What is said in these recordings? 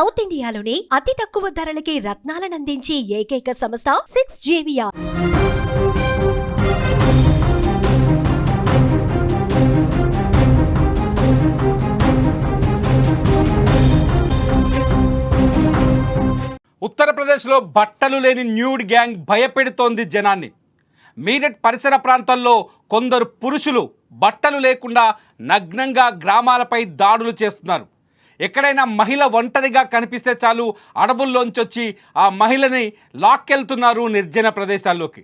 South ఇండియాలోని అతి తక్కువ ధరలకి రత్నాలనందించే ఏకైక సంస్థ సిక్స్ జేవియా ఉత్తరప్రదేశ్లో బట్టలు లేని న్యూడ్ గ్యాంగ్ భయపెడుతోంది జనాన్ని. మీరట్ పరిసర ప్రాంతాల్లో కొందరు పురుషులు బట్టలు లేకుండా నగ్నంగా గ్రామాలపై దాడులు చేస్తున్నారు. ఎక్కడైనా మహిళ ఒంటరిగా కనిపిస్తే చాలు అడవుల్లోంచి వచ్చి ఆ మహిళని లాక్కెళ్తున్నారు నిర్జన ప్రదేశాల్లోకి.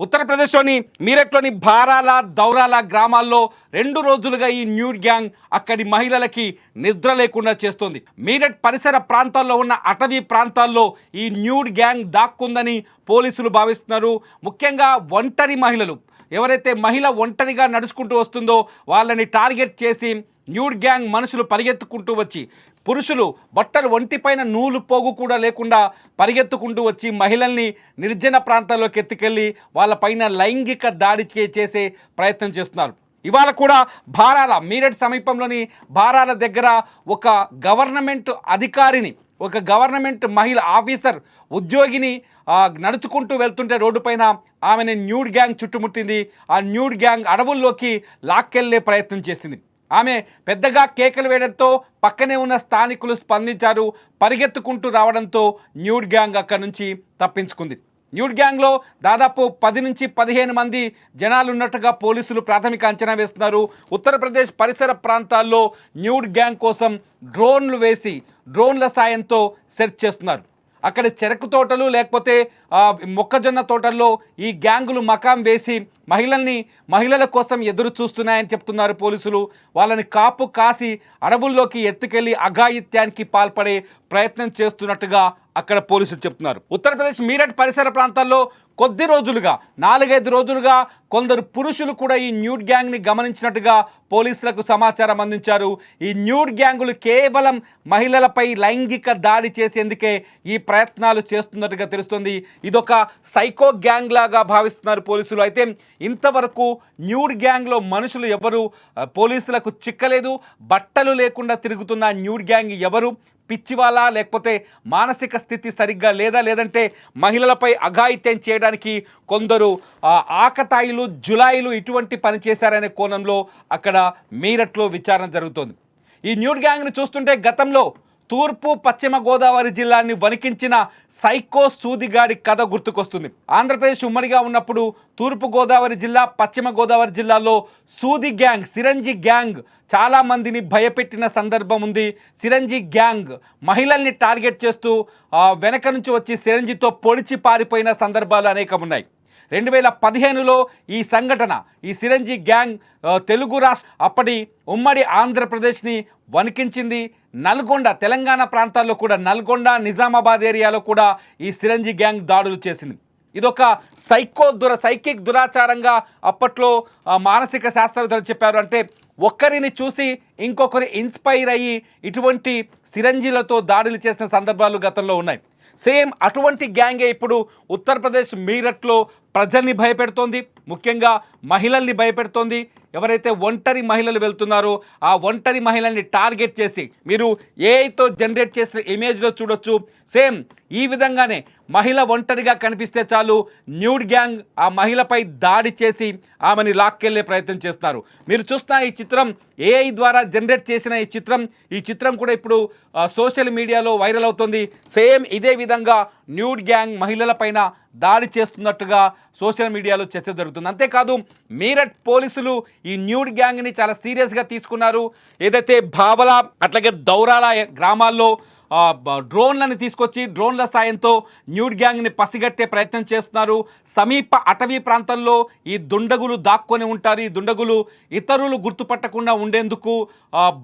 ఉత్తరప్రదేశ్లోని మీరట్లోని బారాల దౌరాల గ్రామాల్లో రెండు రోజులుగా ఈ న్యూడ్ గ్యాంగ్ అక్కడి మహిళలకి నిద్ర లేకుండా చేస్తోంది. మీరట్ పరిసర ప్రాంతాల్లో ఉన్న అటవీ ప్రాంతాల్లో ఈ న్యూడ్ గ్యాంగ్ దాక్కుందని పోలీసులు భావిస్తున్నారు. ముఖ్యంగా ఒంటరి మహిళలు ఎవరైతే మహిళ ఒంటరిగా నడుచుకుంటూ వస్తుందో వాళ్ళని టార్గెట్ చేసి న్యూడ్ గ్యాంగ్ మనుషులు పరిగెత్తుకుంటూ వచ్చి పురుషులు బట్టలు ఒంటిపైన నూలు పోగు కూడా లేకుండా పరిగెత్తుకుంటూ వచ్చి మహిళల్ని నిర్జన ప్రాంతాల్లోకి ఎత్తుకెళ్ళి వాళ్ళపైన లైంగిక దాడి చేసే ప్రయత్నం చేస్తున్నారు. ఇవాళ కూడా బారాల మీరట్ సమీపంలోని బారాల దగ్గర ఒక గవర్నమెంట్ అధికారిని ఒక గవర్నమెంట్ మహిళ ఆఫీసర్ ఉద్యోగిని నడుచుకుంటూ వెళ్తుంటే రోడ్డు పైన ఆమెని న్యూడ్ గ్యాంగ్ చుట్టుముట్టింది. ఆ న్యూడ్ గ్యాంగ్ అడవుల్లోకి లాక్కెళ్ళే ప్రయత్నం చేసింది. ఆమె పెద్దగా కేకలు వేయడంతో పక్కనే ఉన్న స్థానికులు స్పందించారు. పరిగెత్తుకుంటూ రావడంతో న్యూడ్ గ్యాంగ్ అక్కడి నుంచి తప్పించుకుంది. న్యూడ్ గ్యాంగ్లో దాదాపు పది నుంచి పదిహేను మంది జనాలు ఉన్నట్టుగా పోలీసులు ప్రాథమిక అంచనా వేస్తున్నారు. ఉత్తరప్రదేశ్ పరిసర ప్రాంతాల్లో న్యూడ్ గ్యాంగ్ కోసం డ్రోన్లు వేసి డ్రోన్ల సాయంతో సెర్చ్ చేస్తున్నారు. అక్కడ చెరకు తోటలు లేకపోతే మొక్కజొన్న తోటల్లో ఈ గ్యాంగులు మకాం వేసి మహిళల్ని మహిళల కోసం ఎదురు చూస్తున్నాయని చెప్తున్నారు పోలీసులు. వాళ్ళని కాపు కాసి అడవుల్లోకి ఎత్తుకెళ్ళి అఘాయిత్యానికి పాల్పడే ప్రయత్నం చేస్తున్నట్టుగా అక్కడ పోలీసులు చెప్తున్నారు. ఉత్తరప్రదేశ్ మీరట్ పరిసర ప్రాంతాల్లో కొద్ది రోజులుగా నాలుగైదు రోజులుగా కొందరు పురుషులు కూడా ఈ న్యూడ్ గ్యాంగ్ని గమనించినట్టుగా పోలీసులకు సమాచారం అందించారు. ఈ న్యూడ్ గ్యాంగులు కేవలం మహిళలపై లైంగిక దాడి చేసేందుకే ఈ ప్రయత్నాలు చేస్తున్నట్టుగా తెలుస్తుంది. ఇదొక సైకో గ్యాంగ్ లాగా భావిస్తున్నారు పోలీసులు. అయితే ఇంతవరకు న్యూడ్ గ్యాంగ్లో మనుషులు ఎవరు? పోలీసులకు చిక్కలేదు బట్టలు లేకుండా తిరుగుతున్న న్యూడ్ గ్యాంగ్ ఎవరు? పిచ్చివాలా లేకపోతే మానసిక స్థితి సరిగ్గా లేదా? లేదంటే మహిళలపై అఘాయిత్యం చేయడానికి కొందరు ఆకతాయిలు జులాయిలు ఇటువంటి పని చేశారనే కోణంలో అక్కడ మీరట్లో విచారణ జరుగుతోంది. ఈ న్యూడ్ గ్యాంగ్ను చూస్తుంటే గతంలో తూర్పు పశ్చిమ గోదావరి జిల్లాని వణికించిన సైకో సూదిగాడి కథ గుర్తుకొస్తుంది. ఆంధ్రప్రదేశ్ ఉమ్మడిగా ఉన్నప్పుడు తూర్పు గోదావరి జిల్లా పశ్చిమ గోదావరి జిల్లాలో సూది గ్యాంగ్ సిరంజి గ్యాంగ్ చాలా మందిని భయపెట్టిన సందర్భం ఉంది. సిరంజి గ్యాంగ్ మహిళల్ని టార్గెట్ చేస్తూ వెనక నుంచి వచ్చి సిరంజితో పొడిచి పారిపోయిన సందర్భాలు అనేకం ఉన్నాయి రెండు వేల పదిహేనులో ఈ సంఘటన ఈ సిరంజి గ్యాంగ్ తెలుగు రాష్ట్ర అప్పటి ఉమ్మడి ఆంధ్రప్రదేశ్ని వణికించింది. నల్గొండ తెలంగాణ ప్రాంతాల్లో కూడా నల్గొండ నిజామాబాద్ ఏరియాలో కూడా ఈ సిరంజి గ్యాంగ్ దాడులు చేసింది. ఇదొక సైకో దుర సైకిక్ దురాచారంగా అప్పట్లో మానసిక శాస్త్రవేత్తలు చెప్పారు. అంటే ఒక్కరిని చూసి ఇంకొకరు ఇన్స్పైర్ అయ్యి ఇటువంటి సిరంజీలతో దాడులు చేసిన సందర్భాలు గతంలో ఉన్నాయి. సేమ్ అటువంటి గ్యాంగే ఇప్పుడు ఉత్తరప్రదేశ్ మీరట్లో ప్రజల్ని భయపెడుతోంది. ముఖ్యంగా మహిళల్ని భయపెడుతోంది. ఎవరైతే ఒంటరి మహిళలు వెళ్తున్నారో ఆ ఒంటరి మహిళల్ని టార్గెట్ చేసి మీరు ఏఐతో జనరేట్ చేసిన ఇమేజ్లో చూడొచ్చు. సేమ్ ఈ విధంగానే మహిళ ఒంటరిగా కనిపిస్తే చాలు న్యూడ్ గ్యాంగ్ ఆ మహిళపై దాడి చేసి ఆమెని లాక్కెళ్ళే ప్రయత్నం చేస్తున్నారు. మీరు చూస్తున్న ఈ చిత్రం ఏఐ ద్వారా జనరేట్ చేసిన ఈ చిత్రం. ఈ చిత్రం కూడా ఇప్పుడు సోషల్ మీడియాలో వైరల్ అవుతుంది. సేమ్ ఇదే విధంగా న్యూడ్ గ్యాంగ్ మహిళలపైన దాడి చేస్తున్నట్టుగా సోషల్ మీడియాలో చర్చ జరుగుతుంది. అంతేకాదు మీరట్ పోలీసులు ఈ న్యూడ్ గ్యాంగ్ని చాలా సీరియస్గా తీసుకున్నారు. ఏదైతే భావల అట్లాగే దౌరాల గ్రామాల్లో డ్రోన్లను తీసుకొచ్చి డ్రోన్ల సాయంతో న్యూడ్ గ్యాంగ్ని పసిగట్టే ప్రయత్నం చేస్తున్నారు. సమీప అటవీ ప్రాంతంలో ఈ దుండగులు దాక్కొని ఉంటారు. ఈ దుండగులు ఇతరులు గుర్తుపట్టకుండా ఉండేందుకు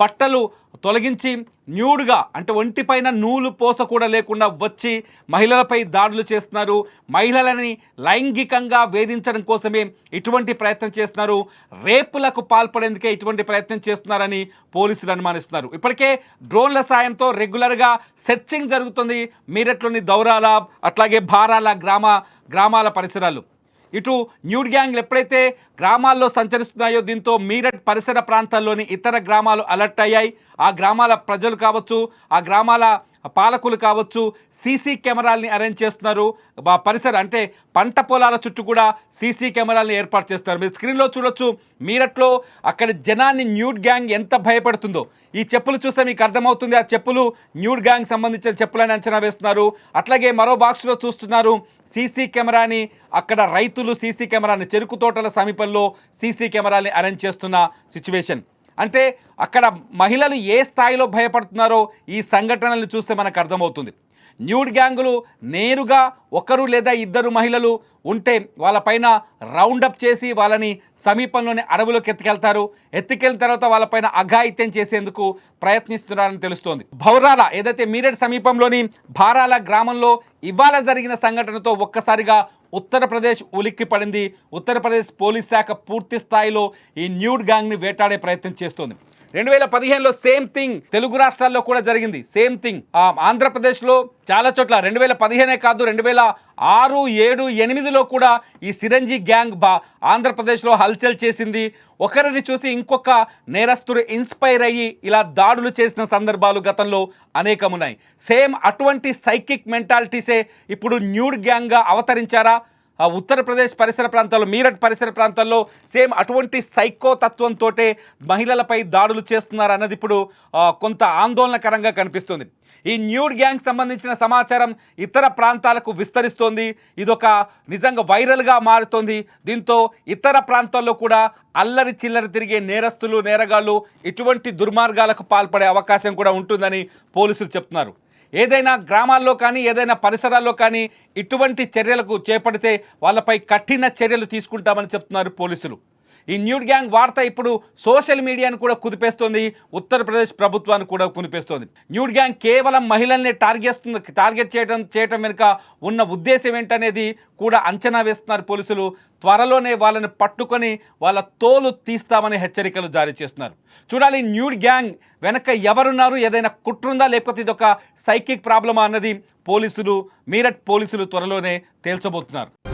బట్టలు తొలగించి న్యూడ్గా అంటే ఒంటిపైన నూలు పోస కూడా లేకుండా వచ్చి మహిళలపై దాడులు చేస్తున్నారు. మహిళలని లైంగిక లైంగికంగా వేధించడం కోసమే ఇటువంటి ప్రయత్నం చేస్తున్నారు. రేపులకు పాల్పడేందుకే ఇటువంటి ప్రయత్నం చేస్తున్నారని పోలీసులు అనుమానిస్తున్నారు. ఇప్పటికే డ్రోన్ల సాయంతో రెగ్యులర్గా సెర్చింగ్ జరుగుతుంది. మీరట్లోని దౌరాల అట్లాగే భారాల గ్రామ గ్రామాల పరిసరాలు. ఇటు న్యూడ్ గ్యాంగ్లు ఎప్పుడైతే గ్రామాల్లో సంచరిస్తున్నాయో దీంతో మీరట్ పరిసర ప్రాంతాల్లోని ఇతర గ్రామాలు అలర్ట్ అయ్యాయి. ఆ గ్రామాల ప్రజలు కావచ్చు ఆ గ్రామాల పాలకులు కావచ్చు సీసీ కెమెరాల్ని అరేంజ్ చేస్తున్నారు. పరిసర అంటే పంట పొలాల చుట్టూ కూడా సీసీ కెమెరాల్ని ఏర్పాటు చేస్తారు మీరు స్క్రీన్లో చూడొచ్చు మీరట్లో అక్కడ జనాన్ని న్యూడ్ గ్యాంగ్ ఎంత భయపడుతుందో. ఈ చెప్పులు చూస్తే మీకు అర్థమవుతుంది ఆ చెప్పులు న్యూడ్ గ్యాంగ్ సంబంధించిన చెప్పులని అంచనా వేస్తున్నారు. అట్లాగే మరో బాక్స్లో చూస్తున్నారు సీసీ కెమెరాని అక్కడ రైతులు సీసీ కెమెరాని చెరుకు తోటల సమీపంలో సీసీ కెమెరాని అరేంజ్ చేస్తున్న సిచ్యువేషన్. అంటే అక్కడ మహిళలు ఏ స్థాయిలో భయపడుతున్నారో ఈ సంఘటనలు చూస్తే మనకు అర్థమవుతుంది. న్యూడ్ గ్యాంగులు నేరుగా ఒకరు లేదా ఇద్దరు మహిళలు ఉంటే వాళ్ళపైన రౌండప్ చేసి వాళ్ళని సమీపంలోని అడవులకు ఎత్తుకెళ్తారు. ఎత్తుకెళ్ళిన తర్వాత వాళ్ళపైన అఘాయిత్యం చేసేందుకు ప్రయత్నిస్తున్నారని తెలుస్తోంది. భౌరాల ఏదైతే మీరట్ సమీపంలోని భారాల గ్రామంలో ఇవాళ జరిగిన సంఘటనతో ఒక్కసారిగా ఉత్తరప్రదేశ్ ఉలిక్కి పడింది. ఉత్తరప్రదేశ్ పోలీస్ శాఖ పూర్తి స్థాయిలో ఈ న్యూడ్ గ్యాంగ్ని వేటాడే ప్రయత్నం చేస్తోంది. రెండు వేల పదిహేనులో సేమ్ థింగ్ తెలుగు రాష్ట్రాల్లో కూడా జరిగింది. Same thing. ఆంధ్రప్రదేశ్లో చాలా చోట్ల రెండు వేల పదిహేనే కాదు రెండు వేల ఆరు ఏడు ఎనిమిదిలో కూడా ఈ సిరంజి గ్యాంగ్ బా ఆంధ్రప్రదేశ్లో హల్చల్ చేసింది. ఒకరిని చూసి ఇంకొక నేరస్తుడు ఇన్స్పైర్ అయ్యి ఇలా దాడులు చేసిన సందర్భాలు గతంలో అనేకమున్నాయి. సేమ్ అటువంటి సైకిక్ మెంటాలిటీసే ఇప్పుడు న్యూడ్ గ్యాంగ్గా అవతరించారా? ఉత్తరప్రదేశ్ పరిసర ప్రాంతాల్లో మీరట్ పరిసర ప్రాంతాల్లో సేమ్ అటువంటి సైకో తత్వంతో మహిళలపై దాడులు చేస్తున్నారు అన్నది ఇప్పుడు కొంత ఆందోళనకరంగా కనిపిస్తుంది. ఈ న్యూడ్ గ్యాంగ్ సంబంధించిన సమాచారం ఇతర ప్రాంతాలకు విస్తరిస్తోంది. ఇదొక నిజంగా వైరల్గా మారుతోంది. దీంతో ఇతర ప్రాంతాల్లో కూడా అల్లరి చిల్లరి తిరిగే నేరస్తులు నేరగాళ్ళు ఇటువంటి దుర్మార్గాలకు పాల్పడే అవకాశం కూడా ఉంటుందని పోలీసులు చెప్తున్నారు. ఏదైనా గ్రామాల్లో కానీ ఏదైనా పరిసరాల్లో కానీ ఇటువంటి చర్యలకు చేపడితే వాళ్ళపై కఠిన చర్యలు తీసుకుంటామని చెప్తున్నారు పోలీసులు. ఈ న్యూడ్ గ్యాంగ్ వార్త ఇప్పుడు సోషల్ మీడియాను కూడా కుదిపేస్తోంది ఉత్తరప్రదేశ్ ప్రభుత్వాన్ని కూడా కునిపేస్తోంది న్యూడ్ గ్యాంగ్ కేవలం మహిళల్ని టార్గెట్ టార్గెట్ చేయడం చేయటం వెనుక ఉన్న ఉద్దేశం ఏంటనేది కూడా అంచనా వేస్తున్నారు పోలీసులు. త్వరలోనే వాళ్ళని పట్టుకొని వాళ్ళ తోలు తీస్తామని హెచ్చరికలు జారీ చేస్తున్నారు. చూడాలి న్యూడ్ గ్యాంగ్ వెనక ఎవరున్నారు ఏదైనా కుట్రుందా లేకపోతే ఇది ఒక సైకిక్ ప్రాబ్లమా అన్నది పోలీసులు మీరట్ పోలీసులు త్వరలోనే తేల్చబోతున్నారు.